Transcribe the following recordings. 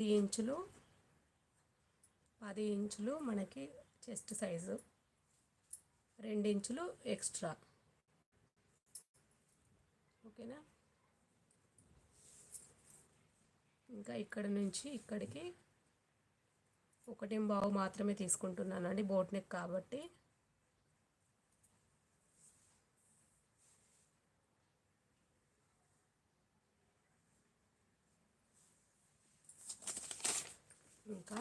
పది ఇంచులు పది ఇంచులు మనకి చెస్ట్ సైజు. రెండు ఇంచులు ఎక్స్ట్రా. ఓకేనా? ఇంకా ఇక్కడ నుంచి ఇక్కడికి ఒకటి బావు మాత్రమే తీసుకుంటున్నానండి బోట్ నెక్ కాబట్టి. ఇంకా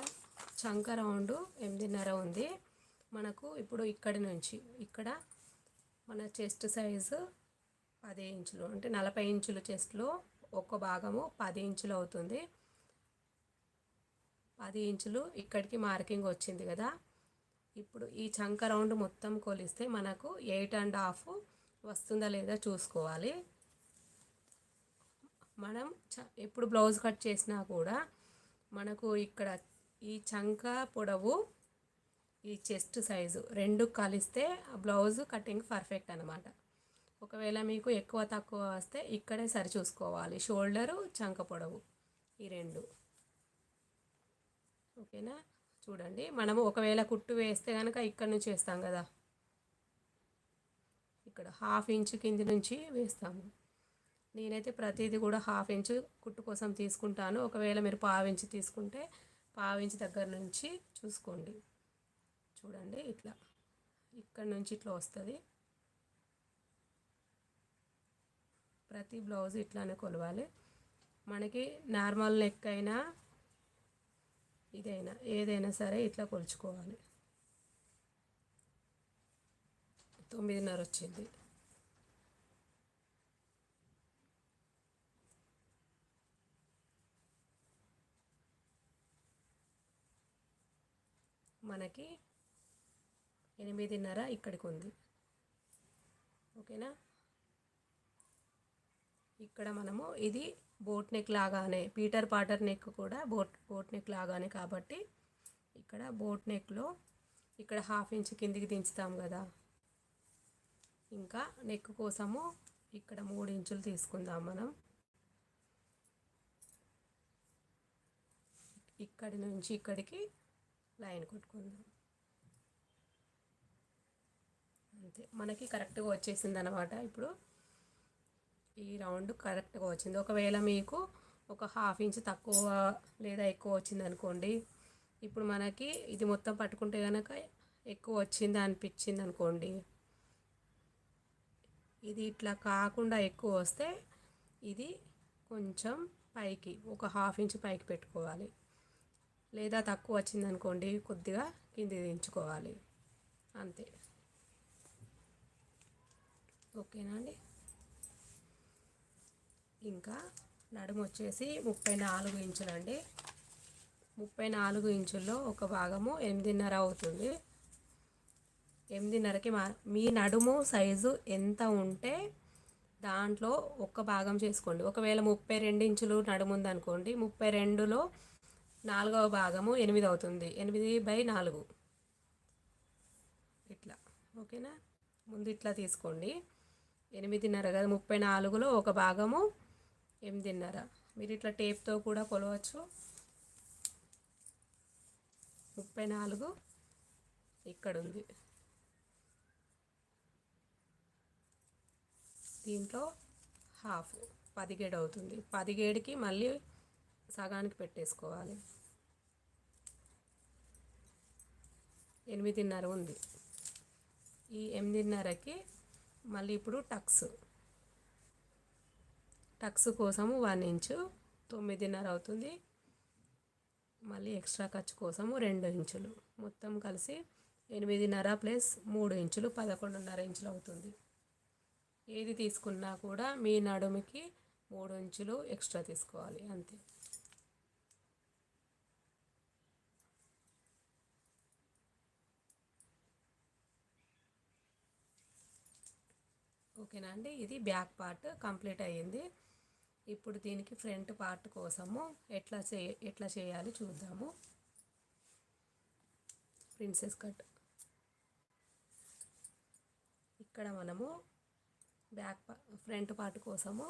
చంక రౌండ్ ఎనిమిదిన్నర ఉంది. మనకు ఇప్పుడు ఇక్కడి నుంచి ఇక్కడ మన చెస్ట్ సైజు పది ఇంచులు అంటే నలభై ఇంచులు చెస్ట్లో ఒక భాగము పది ఇంచులు అవుతుంది. పది ఇంచులు ఇక్కడికి మార్కింగ్ వచ్చింది కదా. ఇప్పుడు ఈ చంక రౌండ్ మొత్తం కొలిస్తే మనకు ఎయిట్ అండ్ హాఫ్ వస్తుందా లేదా చూసుకోవాలి. మనం చ ఎప్పుడు బ్లౌజ్ కట్ చేసినా కూడా మనకు ఇక్కడ ఈ చంక పొడవు ఈ చెస్ట్ సైజు రెండు కలిస్తే బ్లౌజ్ కటింగ్ పర్ఫెక్ట్ అనమాట ఒకవేళ మీకు ఎక్కువ తక్కువ వస్తే ఇక్కడే సరి చూసుకోవాలి షోల్డరు చంక పొడవు ఈ రెండు. ఓకేనా? చూడండి. మనము ఒకవేళ కుట్టు వేస్తే కనుక ఇక్కడ నుంచి వేస్తాం కదా. ఇక్కడ హాఫ్ ఇంచ్ కింది నుంచి వేస్తాము. నేనైతే ప్రతిదీ కూడా హాఫ్ ఇంచ్ కుట్టు కోసం తీసుకుంటాను. ఒకవేళ మీరు పావించి తీసుకుంటే పావించి దగ్గర నుంచి చూసుకోండి. చూడండి ఇట్లా. ఇక్కడ నుంచి ఇట్లా వస్తుంది. ప్రతి బ్లౌజ్ ఇట్లానే కొలవాలి. మనకి నార్మల్ నెక్ అయినా ఇదైనా ఏదైనా సరే ఇట్లా కొలుచుకోవాలి. తొమ్మిదిన్నర వచ్చింది. మనకి ఎనిమిదిన్నర ఇక్కడికి ఉంది ఓకేనా? ఇక్కడ మనము ఇది బోట్ నెక్ లాగానే పీటర్ పాటర్ నెక్ కూడా బోట్ బోట్ నెక్ లాగానే కాబట్టి ఇక్కడ బోట్ నెక్లో ఇక్కడ హాఫ్ ఇంచ్ కిందికి దించుతాం కదా. ఇంకా నెక్ కోసము ఇక్కడ మూడు ఇంచులు తీసుకుందాం మనం. ఇక్కడి నుంచి ఇక్కడికి లైన్ కొట్టుకుందాం. అంతే. మనకి కరెక్ట్గా వచ్చేసింది అనమాట ఇప్పుడు. ఈ రౌండ్ కరెక్ట్గా వచ్చింది. ఒకవేళ మీకు ఒక హాఫ్ ఇంచ్ తక్కువ లేదా ఎక్కువ వచ్చింది అనుకోండి ఇప్పుడు మనకి ఇది మొత్తం పట్టుకుంటే కనుక ఎక్కువ వచ్చింది అనిపించింది అనుకోండి ఇది ఇట్లా కాకుండా ఎక్కువ వస్తే ఇది కొంచెం పైకి ఒక హాఫ్ ఇంచ్ పైకి పెట్టుకోవాలి. లేదా తక్కువ వచ్చింది అనుకోండి కొద్దిగా కింది దించుకోవాలి. అంతే. ఓకేనా అండి? ఇంకా నడుము వచ్చేసి ముప్పై నాలుగు ఇంచులండి ముప్పై నాలుగు ఇంచుల్లో ఒక భాగము ఎనిమిదిన్నర అవుతుంది. ఎనిమిదిన్నరకి మా మీ నడుము సైజు ఎంత ఉంటే దాంట్లో ఒక్క భాగం చేసుకోండి. ఒకవేళ ముప్పై రెండు ఇంచులు నడుము ఉందనుకోండి ముప్పై రెండులో నాలుగవ భాగము ఎనిమిది అవుతుంది. ఎనిమిది బై నాలుగు. ఇట్లా. ఓకేనా? ముందు ఇట్లా తీసుకోండి. ఎనిమిదిన్నర కదా ముప్పై నాలుగులో ఒక భాగము ఎనిమిదిన్నర. మీరు ఇట్లా టేప్తో కూడా కొలవచ్చు. ముప్పై నాలుగు ఇక్కడ ఉంది దీంట్లో హాఫ్ పదిహేడు అవుతుంది. పదిగేడుకి మళ్ళీ సగానికి పెట్టేసుకోవాలి. ఎనిమిదిన్నర ఉంది. ఈ ఎనిమిదిన్నరకి మళ్ళీ ఇప్పుడు టక్స్. టక్స్ కోసము వన్ ఇంచు తొమ్మిదిన్నర అవుతుంది. మళ్ళీ ఎక్స్ట్రా ఖర్చు కోసము రెండు ఇంచులు. మొత్తం కలిసి ఎనిమిదిన్నర ప్లస్ మూడు ఇంచులు పదకొండున్నర ఇంచులు అవుతుంది. ఏది తీసుకున్నా కూడా మీ నడుముకి మూడు ఇంచులు ఎక్స్ట్రా తీసుకోవాలి అంతే. ఓకేనా అండి? ఇది బ్యాక్ పార్ట్ కంప్లీట్ అయ్యింది. ఇప్పుడు దీనికి ఫ్రంట్ పార్ట్ కోసము ఎట్లా చే ఎట్లా చేయాలి చూద్దాము. Princess cut. ఇక్కడ మనము బ్యాక్ ఫ్రంట్ పార్ట్ కోసము